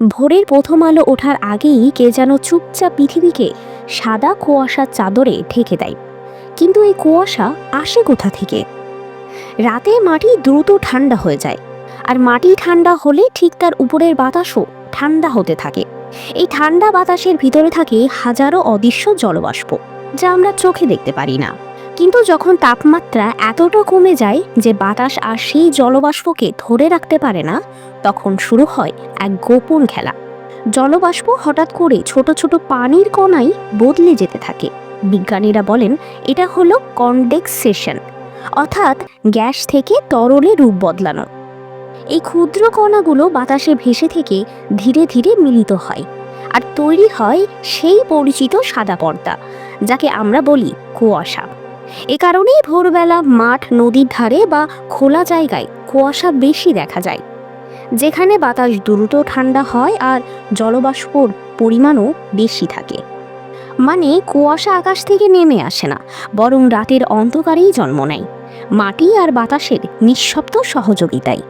ভোরের প্রথম আলো ওঠার আগেই কে যেন চুপচাপ পৃথিবীকে সাদা কুয়াশার চাদরে ঢেকে দেয়। কিন্তু এই কুয়াশা আসে কোথা থেকে? রাতে মাটি দ্রুত ঠান্ডা হয়ে যায়, আর মাটি ঠান্ডা হলে ঠিক তার উপরের বাতাসও ঠান্ডা হতে থাকে। এই ঠান্ডা বাতাসের ভিতরে থাকে হাজারো অদৃশ্য জলবাষ্প, যা আমরা চোখে দেখতে পারি না। কিন্তু যখন তাপমাত্রা এতটা কমে যায় যে বাতাস আর সেই জলবাষ্পকে ধরে রাখতে পারে না, তখন শুরু হয় এক গোপন খেলা। জলবাষ্প হঠাৎ করে ছোট ছোট পানির কণাই বদলে যেতে থাকে। বিজ্ঞানীরা বলেন, এটা হলো কনডেক্সেশন, অর্থাৎ গ্যাস থেকে তরলে রূপ বদলানো। এই ক্ষুদ্র কণাগুলো বাতাসে ভেসে থেকে ধীরে ধীরে মিলিত হয় আর তৈরি হয় সেই পরিচিত সাদা পর্দা, যাকে আমরা বলি কুয়াশা। এ কারণেই ভোরবেলা মাঠ, নদীর ধারে বা খোলা জায়গায় কুয়াশা বেশি দেখা যায়। যেখানে বাতাস দ্রুত ঠান্ডা হয় আর জলবাষ্পর পরিমাণও বেশি থাকে। মানে কুয়াশা আকাশ থেকে নেমে আসে না, বরং রাতের অন্ধকারেই জন্ম নেয়। মাটি আর বাতাসের নিঃশব্দ সহযোগিতায়।